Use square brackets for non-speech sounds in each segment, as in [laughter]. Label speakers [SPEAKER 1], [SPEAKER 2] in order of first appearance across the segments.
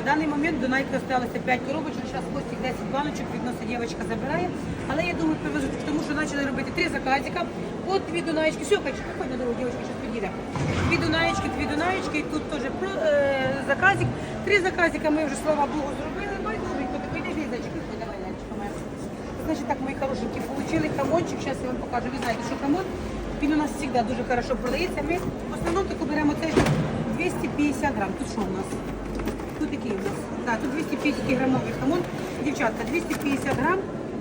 [SPEAKER 1] даний момент до Найки осталося 5 коробочок, зараз Костік 10 баночок відносить дівчинка забирає. Але я думаю, привезуть, тому що почали робити три заказика. От дві Дунаєчки, все, ходь на дорогу, дівчинка зараз підійде. Дві Дунаєчки, дві Дунаєчки, тут теж е, заказик. Три заказика ми вже, слава Богу, зробили. Ну і добренько, ти підеш, Лізочка, ходь, давай, Лялечка моя. Значить так, мої хорошенькі, получили хамончик, зараз я вам покажу. Ви знаєте, що хамон, він у нас завжди дуже хорошо продається. Ми в основному таку беремо цей 250 грам. Тут що у нас? Тут який у нас? Так, тут 250 грамовий хамон. Дівчатка, 250 грам,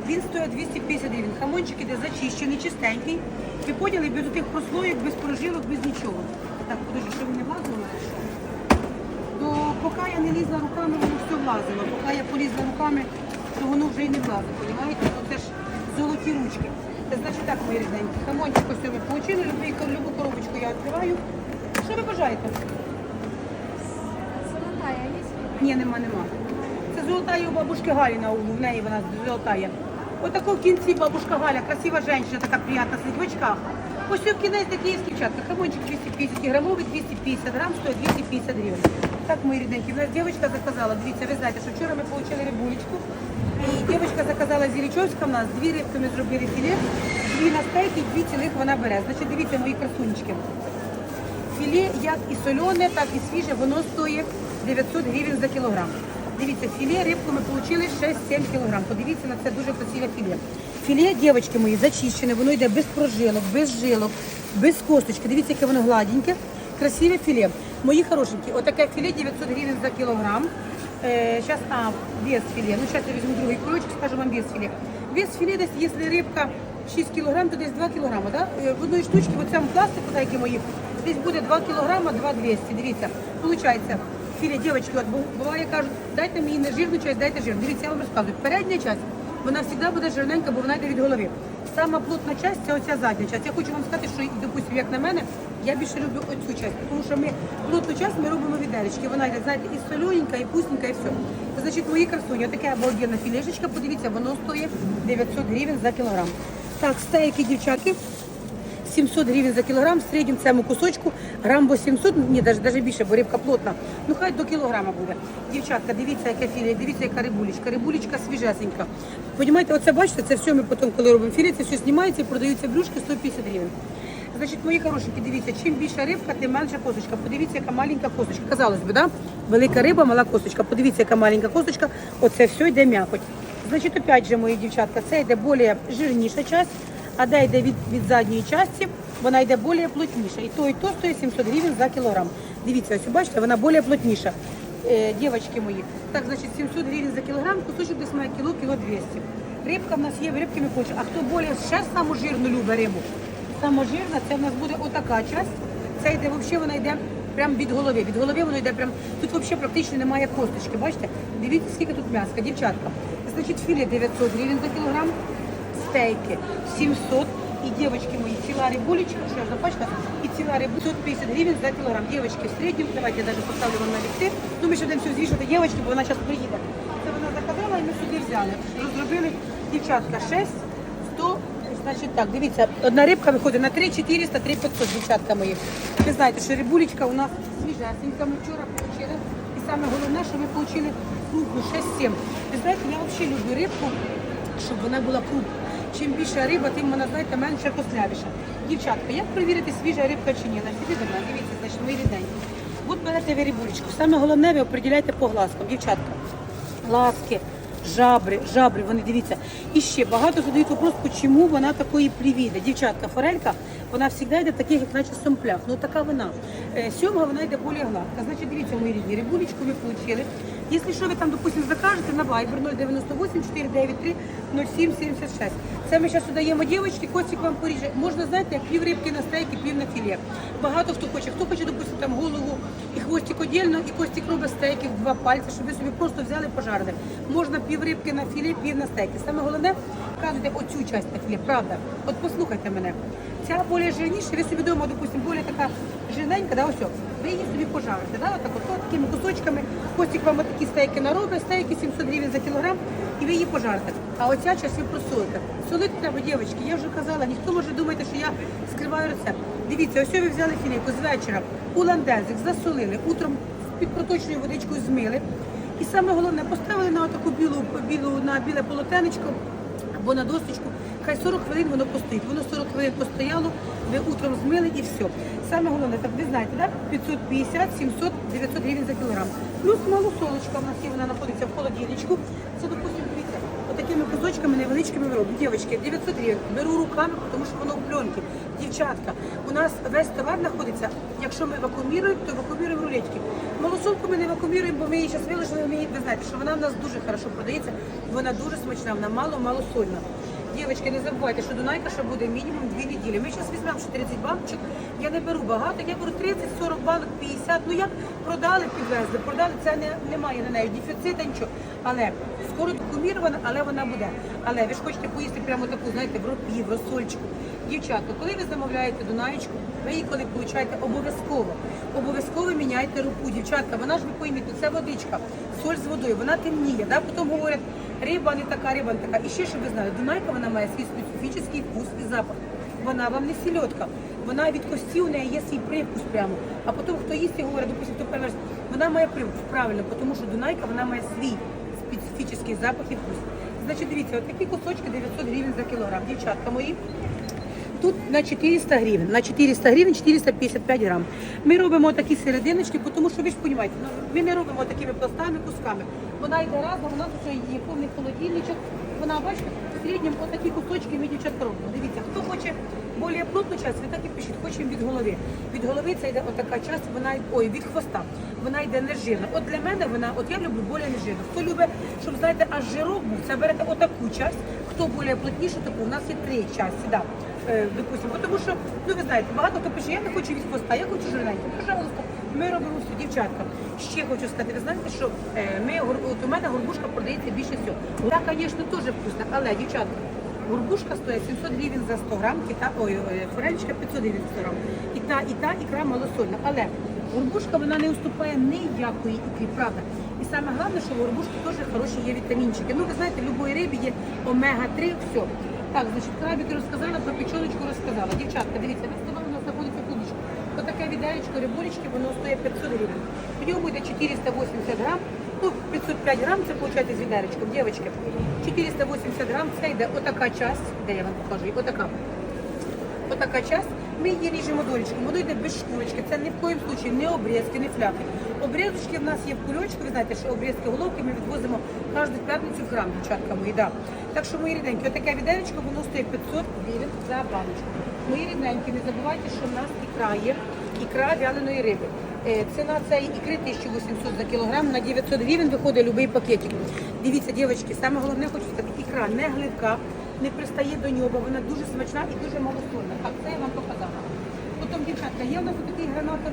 [SPEAKER 1] він стоїть 250 гривень. Хамончик іде зачищений, чистенький. Ви поняли, без тих прослоїк, без прожилок, без нічого. Так, подожди, що не влазили? То поки я не лізла руками, воно все влазило. Поки я полізла руками, то воно вже і не влазить? То це ж золоті ручки. Це значить так, мої рідненькі. Хамончик ось ви отримали, любу коробочку я відкриваю. Що ви бажаєте?
[SPEAKER 2] Золотая?
[SPEAKER 1] Ні, нема, нема. Це золота у бабушки Галі на углу, в неї вона золота є. Отако в кінці бабушка Галя, красива жінка, така приятна, сидить в очках. Ось в кінець такі є дівчатка. Хамончик 250 грамовий, 250 грам, стоїть 250 гривень. Так, мої рідненькі, в нас дівчинка заказала, дивіться, ви знаєте, що вчора ми отримали рибулечку. І дівчинка заказала з Ілічовська в нас, дві рибки ми зробили філе, дві на стейк і дві цілих вона бере. Значить, дивіться, мої красунечки. Філе як і солене, так і свіже, воно стоїть 900 гривень за кілограм. Дивіться, філе рибку ми отримали 6-7 кілограм. Подивіться на це дуже красиве філе. Філе, дівчатки мої, зачищене, воно йде без прожилок, без жилок, без косточки. Дивіться, яке воно гладеньке, красиве філе. Мої хорошенькі, отаке філе 900 гривень за кілограм. Е, а, вес філе. Ну, зараз я візьму другий кульочок, скажу вам вес філе. Вес філе десь, якщо рибка 6 кілограм, то десь 2 кілограми, да? Е, В одній штучці, в цьому пластику, які мої, десь буде 2 кілограма, 2 200. Дивіться, получається, філе, дівчатки, от буває, кажуть, дайте мені не жирну часть, дайте жир. Дивіться, я вам розказую. Передня часть, вона завжди буде жирненька, бо вона йде від голови. Сама плотна часть це оця задня часть. Я хочу вам сказати, що, допустим, як на мене, я більше люблю оцю часть, тому що ми плотну часть ми робимо віделечки. Вона йде, знаєте, і солененька, і вкусненька, і все. Значить, мої красуні, отаке обалденна філешечка, подивіться, воно стоїть 900 гривень за кілограм. Так, стейки, дівчатки, 700 гривень за кілограм, в середньому цьому кусочку грам 800, ні, навіть, навіть більше, бо рибка плотна. Ну хай до кілограма буде. Дівчатка, дивіться, яке філе, дивіться, яка рибулечка. Рибулечка свіжесенька. Понімаєте, оце бачите, це все ми потім, коли робимо філе, це все знімається і продаються брюшки 150 гривень. Значить, мої хорошенькі, дивіться, чим більша рибка, тим менша косточка. Подивіться, яка маленька косточка. Казалось би, да? Велика риба, мала косточка. Подивіться, яка маленька косточка. Оце все йде м'якоть. Значить, опять же, мої дівчатка, це йде більш жирніша часть, а де йде від, від задньої частини, вона йде більш плотніша. І то, і то стоїть 700 гривень за кілограм. Дивіться, ось бачите, вона більш плотніша. Е, дівчатки мої. Так, значить, 700 гривень за кілограм, кусочок десь має кіло, кіло 200. Рибка в нас є, рибки ми хочемо. А хто більше ще саму жирну любить рибу? Сама жирна, це в нас буде отака часть. Це йде взагалі, вона йде прямо від голови. Від голови воно йде прямо. Тут взагалі практично немає косточки. Бачите? Дивіться, скільки тут м'яска, дівчатка. Значить, філе 900 гривень за кілограм, стейки 700. І дівчатки мої, ціла рибулечка, що я ж запачка, і ціла рибу 150 гривень за кілограм. Дівчатки в середньому, давайте я навіть поставлю вам на лісти. Ну, ми ще будемо все звішувати дівчатки, бо вона зараз приїде. Це вона заказала і ми сюди взяли. Розробили дівчатка 6, 100, Значить так, дивіться, одна рибка виходить на 3 400, 3 500, дівчатка мої. Ви знаєте, що рибулечка у нас свіжесенька, ми вчора отримали. І саме головне, що ми отримали крупну 6-7. Ви знаєте, я взагалі люблю рибку, щоб вона була крупна. Чим більша риба, тим вона, знаєте, менше кослявіша. Дівчатка, як перевірити, свіжа рибка чи ні? Значить, іди до дивіться, значить, мої рідненькі. От берете ви рибулечку. Саме головне, ви определяйте по глазкам. Дівчатка, ласки, жабри, жабри, вони дивіться. І ще багато задають вопрос, чому вона такої привіде. Дівчатка, форелька, вона завжди йде таких, як наче сомплях. Ну така вона. Е, Сьомга вона йде більш гладка. Значить, дивіться, мої рідні, рибулечку ви отримали. Якщо що ви там, допустим, закажете на Viber 098 493 0776. Це ми зараз даємо дівчатки, Костік вам поріже. Можна, знаєте, як пів рибки на стейки, пів на філе. Багато хто хоче. Хто хоче, допустим, там голову і хвостик отдельно, і Костік робить стейки в два пальці, щоб ви собі просто взяли пожарили. Можна пів рибки на філе, пів на стейки. Саме головне, кажете оцю часть на філе, правда. От послухайте мене. Ця більш жирніша, ви собі вдома, допустим, більш така жирненька, да, ось, ви її собі пожарите, да, отак, от, такими кусочками. Костік вам такі стейки наробить, стейки 700 гривень за кілограм, і ви її пожарите. А оця часть ви просолите. Солити треба, дівчатки, я вже казала, ніхто може думати, що я скриваю рецепт. Дивіться, ось ви взяли філейку з вечора, у ландезик, засолили, утром під проточною водичкою змили. І саме головне, поставили на таку білу, білу на біле полотенечко або на досточку. Хай 40 хвилин воно постоїть. Воно 40 хвилин постояло, ви утром змили і все. Саме головне, так ви знаєте, да? 550, 700, 900 гривень за кілограм. Плюс малосолочка в нас є, вона знаходиться в холодильничку. Це, допустим, дивіться, отакими кусочками невеличкими ми робимо. Дівчатки, 900 гривень. Беру руками, тому що воно в пленці. Дівчатка, у нас весь товар знаходиться, якщо ми вакууміруємо, то вакууміруємо рулетки. Малосолку ми не вакууміруємо, бо ми її зараз її, ви знаєте, що вона в нас дуже хорошо продається, вона дуже смачна, вона мало-мало сольна. Дівчатки, не забувайте, що Дунайка ще буде мінімум 2 неділі. Ми зараз візьмемо ще 30 баночок. Я не беру багато, я беру 30-40 банок, 50. Ну як продали, підвезли, продали, це не, немає на неї дефіцита, нічого. Але скоро кумірована, але вона буде. Але ви ж хочете поїсти прямо таку, знаєте, в ропі, в розсольчику. Дівчатка, коли ви замовляєте Дунаєчку, ви її коли получаєте обов'язково. Обов'язково міняйте рупу. Дівчатка, вона ж ви пойміть, це водичка, соль з водою, вона темніє. Да? Потім говорять, риба не така, риба не така. І ще, щоб ви знали, Дунайка вона має свій специфічний вкус і запах. Вона вам не сільотка. Вона від кості у неї є свій привкус прямо. А потім хто їсть і говорить, допустим, хто перше, вона має привкус правильно, тому що Дунайка вона має свій специфічний запах і вкус. Значить, дивіться, от такі кусочки 900 гривень за кілограм. Дівчатка мої. Тут на 400 гривень, на 400 гривень 455 грам. Ми робимо такі серединочки, тому що ви ж розумієте, ну, ми не робимо такими пластами, кусками. Вона йде разом, у нас вже є повний холодильничок. Вона, бачите, в середньому отакі кусочки ми робимо. Дивіться, хто хоче більш плотну частину, ви так і пишіть, хочемо від голови. Від голови це йде отака частина, вона ой, від хвоста. Вона йде нежирна. От для мене вона, от я люблю більш нежирну. Хто любить, щоб знаєте, аж жирок був, це берете отаку часть. Хто більш плотніше, таку у нас є три частини. Да. Е, допустимо, тому що, ну ви знаєте, багато хто я не хочу від хвоста, я хочу жирненько. Пожалуйста, ми робимо все, дівчатка. Ще хочу сказати, ви знаєте, що е, ми, от у мене горбушка продається більше всього. Вона, звісно, теж вкусна, але, дівчатка, горбушка стоїть 700 гривень за 100 грам, кита, ой, е, форелечка 500 гривень за 100 грам. І та, і та ікра малосольна. Але горбушка, вона не уступає ніякої ікрі, правда. І саме головне, що в горбушці теж хороші є вітамінчики. Ну, ви знаєте, в будь-якої рибі є омега-3, все. Так, значить, крабик розказала, про печоночку розказала. Дівчатка, дивіться, столі у нас знаходиться клубочка. Отаке відеречко, рибулечки, воно стоїть 500 гривень. В ньому буде 480 грам, ну 505 грам, це виходить з відеречком, дівчатки. 480 грам, це йде отака часть, де я вам покажу, отака. Отака часть. Ми її ріжемо долечком, воно йде без шкурочки. Це ні в коїм случаї не обрізки, не фляпи. Обрізочки в нас є в кульочку, ви знаєте, що обрізки головки ми відвозимо кожну п'ятницю в храм, дівчатка мої, да. Так що, мої рідненькі, отаке відеречко, воно стоїть 500 гривень за баночку. Мої рідненькі, не забувайте, що в нас ікра є, ікра вяленої риби. Ціна цієї ікри 1800 за кілограм, на 900 гривень виходить будь-який пакетик. Дивіться, дівчатки, саме головне, хочу сказати, ікра не гливка, не пристає до нього, вона дуже смачна і дуже малосольна. Так, це я вам показала. Потім, дівчатка, є в нас такий гранатор.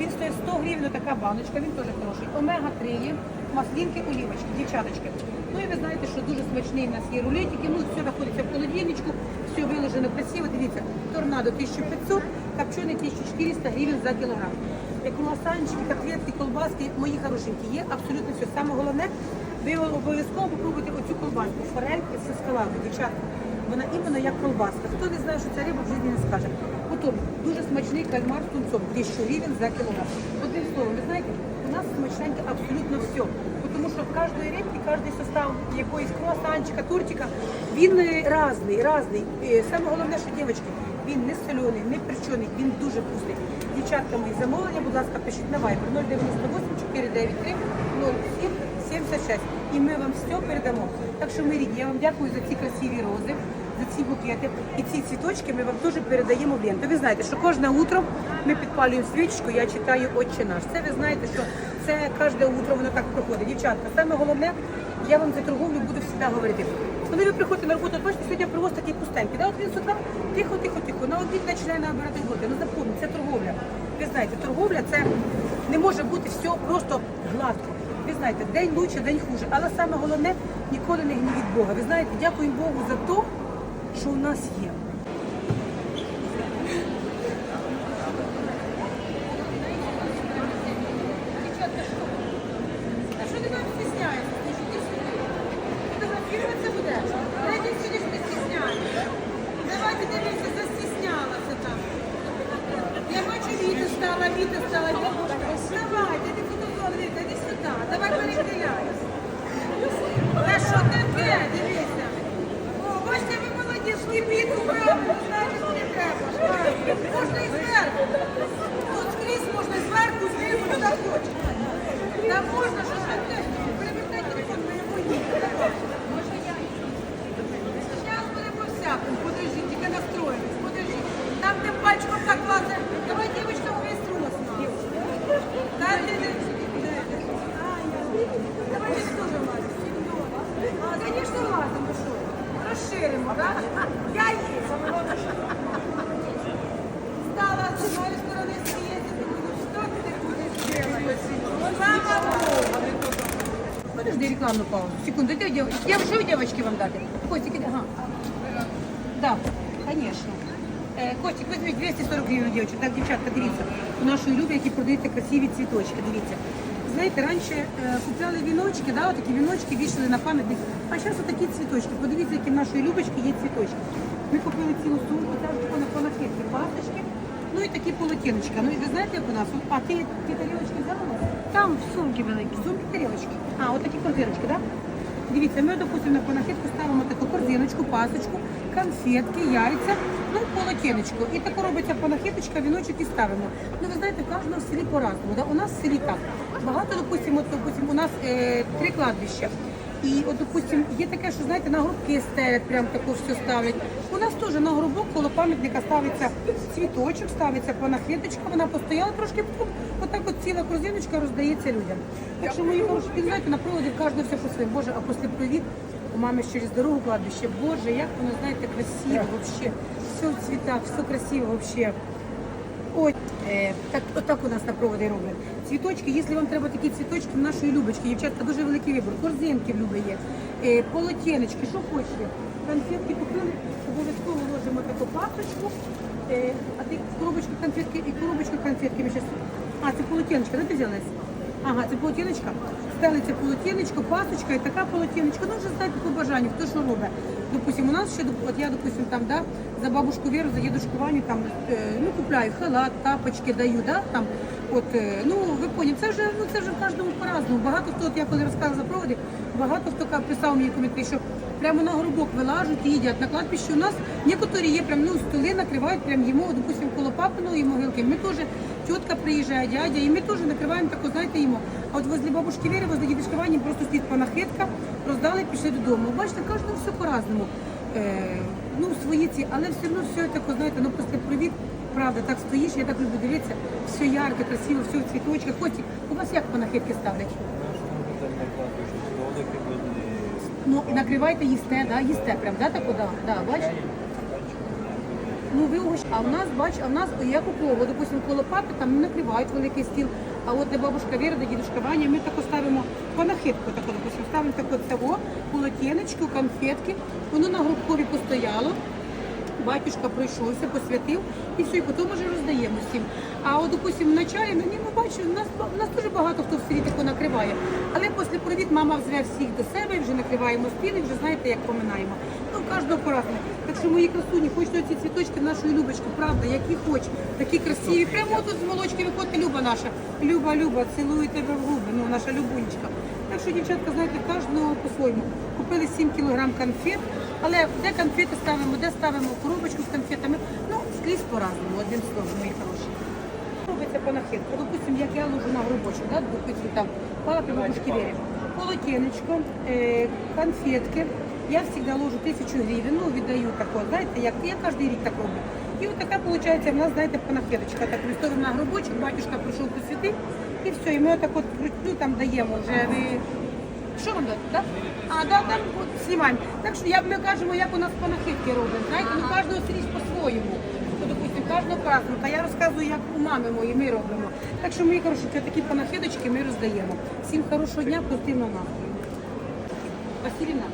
[SPEAKER 1] Він стоїть 100 гривень, така баночка, він теж хороший. Омега-3 є, маслінки, олівочки, дівчаточки. Ну і ви знаєте, що дуже смачний в нас є рулетики, ну все знаходиться в холодильничку, все виложено красиво. Дивіться, торнадо 1500, копчений 1400 гривень за кілограм. Е, Круасанчики, котлетки, колбаски, мої хорошенькі, є абсолютно все. Саме головне, ви обов'язково попробуйте оцю колбаску, форельки з скалами, дівчатка. Вона іменно як колбаска. Хто не знає, що це риба, в житті не скаже. Потім дуже смачний кальмар з тунцом, 1000 гривень за кілограм. Одним словом, ви знаєте, у нас смачненьке абсолютно все. Тому що в кожної рибки, кожний состав якоїсь круасанчика, тортика, він е, разний. Е, Саме головне, що дівчатки, він не солений, не перчений, він дуже вкусний. Дівчатка мої замовлення, будь ласка, пишіть на Viber 098 493 07 76. І ми вам все передамо. Так що ми рідні, я вам дякую за ці красиві рози, за ці букети. І ці цвіточки ми вам теж передаємо в ленту. Ви знаєте, що кожне утро ми підпалюємо свічку, я читаю Отче наш. Це ви знаєте, що це кожне утро воно так проходить. Дівчатка, саме головне, я вам за торговлю буду завжди говорити. Коли ви приходите на роботу, от бачите, сьогодні привоз такий пустенький. Да? От він з утра тихо, тихо, тихо. На обід починає набирати роботи. Ну запомніть, це торговля. Ви знаєте, торговля це не може бути все просто гладко. Ви знаєте, день лучше, день хуже. Але саме головне ніколи не гнівіть Бога. Ви знаєте, дякуємо Богу за те, що у нас є. А що ти там стісняєшся? Ти ж іди сюди. Фотографуватися будеш? Дайте сюди, що ти стісняєшся. Давайте дивіться, застіснялася там. Я бачу, Віта стала, Віта стала. Давай, ти фотозон, Віта, іди сюди. Давай перехиляй. можна, що ж ви перевертай телефон, ми його ні. Може я? Зараз буде по всякому, подожди, тільки настроїлись, подожди. Там тим пальчиком так класно. Давай, дівчинка, увесь рост. Да, ти не... Давай ти теж влазиш. А, звісно, влазимо, що? Розширимо, так? Я є. Стала з цієї сторони світи, думаю, що ти будеш робити? Слава Богу. Рекламную паузу. Секунду, это девочки. Я что девочки вам дали? Котик, иди. ага. Да, конечно. Е, Котик, візьміть 240 гривень, дівчатка. Так, дівчатка, дивіться. У нашої любі, які продаються красиві цвіточки, дивіться. Знаєте, раніше е, купляли віночки, да, такі віночки вішали на пам'ятник. А зараз отакі цвіточки. Подивіться, які в нашої любочки є цвіточки. Ми купили цілу сумку, там тако на палахетки, пасочки, ну і такі полотеночка. Ну і ви знаєте, як у нас? От, А ти ті тарілочки взяла у нас?
[SPEAKER 2] Там сумки великі.
[SPEAKER 1] Сумки тарілочки. А, от такі корзиночки, так? Да? Дивіться, ми, допустимо, на панахетку ставимо таку корзиночку, пасочку, конфетки, яйця, ну, полотенечко. І таку робиться панахеточка, віночок і ставимо. Ну, ви знаєте, в кожного в селі по-разному. Да? У нас в селі так. Багато, допустимо, допустимо, у нас е, три кладбища. І, от, допустим, є таке, що знаєте, на грубки стелять, прям таку все ставлять. У нас теж на грубок коло пам'ятника ставиться цвіточок, ставиться панахеточка, вона постояла трошки, отак от ціла корзиночка роздається людям. Так що мої хороші, знаєте, на проводі кожного все по-своєму. Боже, а після привіт у мами через дорогу кладбище. Боже, як воно, знаєте, красиво вообще. Все в цвітах, все красиво вообще. Ой, так, отак у нас на проводи роблять. Цвіточки, якщо вам треба такі цвіточки, нашої Любочки, дівчатка, дуже великий вибір. Корзинки в Люби є, е, полотенечки, що хочете. Конфетки купили, обов'язково ложимо таку папочку. Е, а ти коробочку конфетки і коробочку конфетки. А, це полотенечка, де ти взялась? Ага, це полотенечка. Стелиться полотіночка, пасочка і така полотіночка, Ну, вже знаєте по бажанню, хто що робить. Допустим, у нас ще, от я, допустим, там, да, за бабушку Віру, за дедушку Ваню, там, е, ну, купляю халат, тапочки даю, да, там, от, е, ну, ви поняли, це вже, ну, це вже в кожному по-разному. Багато хто, от я коли розказувала за проводи, багато хто писав мені коментарі, що прямо на горбок вилажуть і їдять. На кладбищі у нас некоторі є прям, ну, столи накривають, прям їмо, допустим, коло папиної могилки. Ми теж, тітка приїжджає, дядя, і ми теж накриваємо тако, знаєте, їмо. А от возле бабушки Віри, возле дідушки просто стоїть панахетка, роздали, пішли додому. Бачите, кожному все по-разному. Е, ну, свої ці, але все одно все тако, знаєте, ну після привіт, правда, так стоїш, я так люблю дивитися, все ярке, красиво, все в цвіточках. Хоті, у вас як панахетки ставлять? Ну, накривайте, їсте, да, їсте прям, да, так да, да, бач? Ну, ви угощ... А в нас, бач, а в нас, я кого, допустим, коло папи там не накривають великий стіл, а от де бабушка Віра, де дідушка Ваня, ми тако ставимо панахидку, тако, допустим, ставимо тако цього, полотенечко, конфетки, воно на грубкові постояло, батюшка пройшовся, посвятив, і все, і потім вже роздаємо всім. А от, допустим, на чаї, ну, ні, ми бачимо, нас, нас дуже багато хто в селі тако накриває. Але після провід мама взве всіх до себе, і вже накриваємо стіл, і вже знаєте, як поминаємо. Ну, кожного по-разному. Так що мої красуні, хочете ці цвіточки нашої Любочки, правда, які хоч, такі красиві. Прямо тут з молочки виходить Люба наша. Люба, Люба, цілую тебе в губи, ну наша Любунечка. Так що, дівчатка, знаєте, кожного по-своєму. Купили 7 кілограм конфет, але де конфети ставимо, де ставимо коробочку з конфетами. Ну, скрізь по-разному, один словом, мої хороші. Робиться панахетка. Допустим, як я ложу на грубочку, да, допустим, там папі, бабушки Вері. Полотенечко, е, конфетки. Я завжди ложу тисячу гривень, ну віддаю тако, знаєте, як я кожен рік так роблю. І от така виходить в нас, знаєте, панахеточка. Так виставимо на грубочок, батюшка прийшов посвятив, і все, і ми отак от ну, там даємо вже. Що дати, так? А, да, там знімаємо. Так що я, ми кажемо, як у нас панахидки роблять. Знаєте, ну кожного стріч по-своєму. Ну, допустим, кожного праздника. Я розказую, як у мами мої ми робимо. Так що, мої хороші, це такі панахидочки ми роздаємо. Всім хорошого дня, позитивного настрою. Василівна,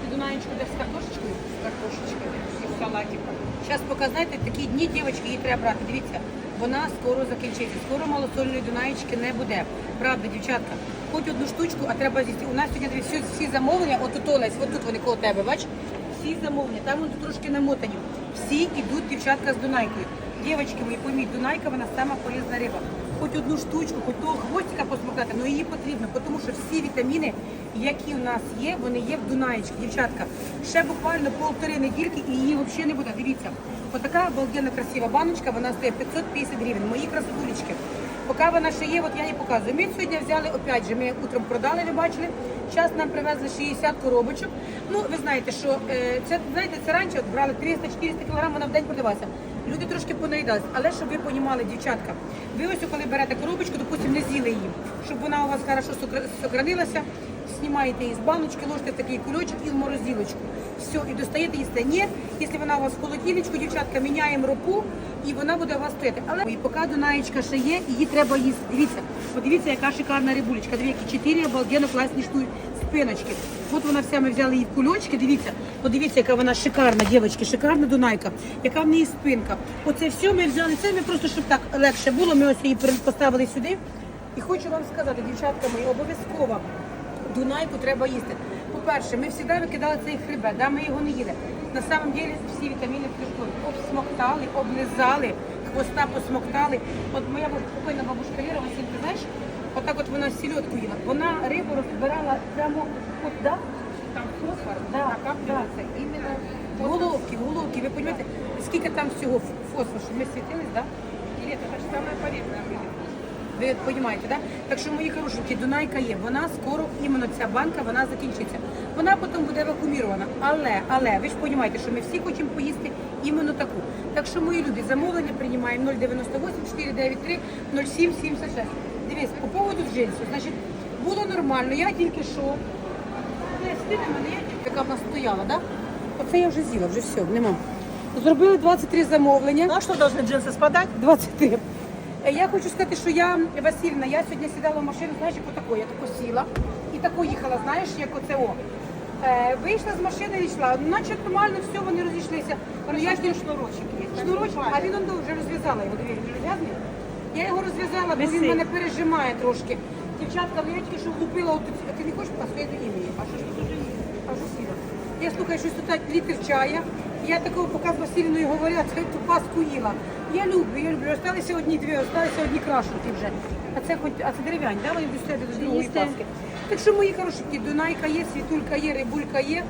[SPEAKER 1] ти Дунаєчку даш з картошечкою? З картошечкою, з салатиком. Зараз поки, знаєте, такі дні, дівчатки, її треба брати. Дивіться, вона скоро закінчиться. Скоро малосольної Дунаєчки не буде. Правда, дівчатка. Хоч одну штучку, а треба з'їсти. У нас сьогодні всі, всі замовлення, от тут Олесь, от тут вони коло тебе, бач? Всі замовлення, там вони трошки намотані. Всі йдуть дівчатка з Дунайкою. Дівчатки мої, пойміть, Дунайка вона сама полезна риба. Хоч одну штучку, хоч того хвостика посмоктати, але її потрібно, тому що всі вітаміни, які у нас є, вони є в Дунаєчці. Дівчатка, ще буквально полтори недільки і її взагалі не буде. Дивіться, отака обалденна красива баночка, вона стоїть 550 гривень. Мої красотулечки. Поки вона ще є, от я їй показую. Ми сьогодні взяли, опять же, ми утром продали, ви бачили. Зараз нам привезли 60 коробочок. Ну, ви знаєте, що е, це, знаєте, це раніше от брали 300-400 кг, вона в день продавалася. Люди трошки понаїдались. Але щоб ви понімали, дівчатка, ви ось коли берете коробочку, допустимо, не з'їли її, щоб вона у вас хорошо сокра- сохранилася, знімаєте її з баночки, ложите в такий кульочок і в морозилочку. Все, і достаєте їсти. Ні, якщо вона у вас в холодильничку, дівчатка, міняємо ропу, і вона буде у вас стояти. Але і поки Дунаєчка ще є, її треба їсти. Дивіться, подивіться, яка шикарна рибулечка. Дивіться, чотири обалденно класні штуки спиночки. От вона вся, ми взяли її в кульочки, дивіться, подивіться, яка вона шикарна, дівчатки, шикарна Дунайка, яка в неї спинка. Оце все ми взяли, це ми просто, щоб так легше було, ми ось її поставили сюди. І хочу вам сказати, дівчатка мої, обов'язково Дунайку треба їсти. По-перше, ми завжди викидали цей хребет, да, ми його не їли. На самом деле всі вітаміни впливають. Обсмоктали, облизали, хвоста посмоктали. От моя покойна бабушка Ліра, Василь, ти знаєш, отак от вона сільотку їла. Вона рибу розбирала прямо от, да?
[SPEAKER 2] Там фосфор,
[SPEAKER 1] Да,
[SPEAKER 2] именно
[SPEAKER 1] В головки, головки. Ви розумієте, скільки там всього фосфору, що ми світились, да?
[SPEAKER 2] Же самое полезное в мире.
[SPEAKER 1] Ви розумієте, да? Так що, мої хорошенькі, Дунайка є. Вона скоро, іменно ця банка, вона закінчиться. Вона потім буде вакуумірована. Але, але, ви ж розумієте, що ми всі хочемо поїсти іменно таку. Так що, мої люди, замовлення приймаємо 098 493 0776. Дивись, по поводу джинсів, значить, було нормально, я тільки що. Не мене, я тільки яка в нас стояла, да? Оце я вже з'їла, вже все, нема. Зробили 23 замовлення.
[SPEAKER 2] Ну а что, должны джинсы спадать?
[SPEAKER 1] 23. Е, Я хочу сказати, що я, Васильівна, я сьогодні сідала в машину, знаєш, як отако, я тако сіла і тако їхала, знаєш, як оце о. Е, вийшла з машини і йшла, ну, наче нормально, все, вони розійшлися. Ну, я ж не
[SPEAKER 2] шнурочек есть.
[SPEAKER 1] шнурочок, а він он вже розв'язала його, він розв'язаний. Я його розв'язала, бо він
[SPEAKER 2] Висить.
[SPEAKER 1] мене пережимає трошки. Дівчатка, ну я тільки що влупила отут. А ти не хочеш посвоїти імені? А що ж тут уже є? А що сіла? Я слухаю, щось тут літр чая. Я такого поки з Васильівною говорила, [laughs] ту паску їла. Я люблю, я люблю. Осталися одні дві, осталися одні крашенки вже. А це хоч, а це дерев'яні, да? Вони до себе до другої
[SPEAKER 3] Їсти.
[SPEAKER 1] паски. Так що мої хорошенькі, Дунайка є, світулька є, рибулька є.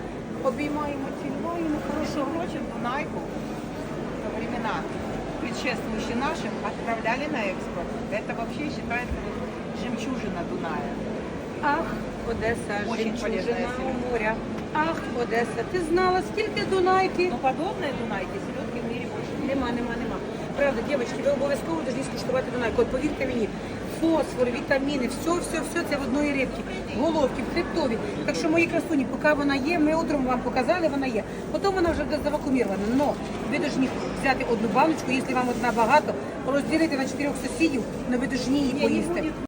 [SPEAKER 1] Обіймаємо, цілуємо,
[SPEAKER 2] Между
[SPEAKER 1] хорошого.
[SPEAKER 2] прочим, Дунайку во времена предшествующие нашим отправляли на экспорт. Это вообще считается вот жемчужина Дуная.
[SPEAKER 1] Ах, Одеса,
[SPEAKER 2] Очень полезная
[SPEAKER 1] жемчужина
[SPEAKER 2] селедка.
[SPEAKER 1] моря. Ах, Одеса, ти знала, скільки Дунайки?
[SPEAKER 2] Но подобной Дунайки селедки в мире больше нет.
[SPEAKER 1] Нема, нема, нема. Правда, дівчатки, ви обов'язково повинні скуштувати Дунайку. От повірте мені, фосфор, вітаміни, все, все, все це в одної рибки. Головки, в хребтові. Так що мої красуні, поки вона є, ми утром вам показали, вона є. Потім вона вже буде завакумірована. Но ви повинні взяти одну баночку, якщо вам одна багато, розділити на чотирьох сусідів, але ви повинні її поїсти.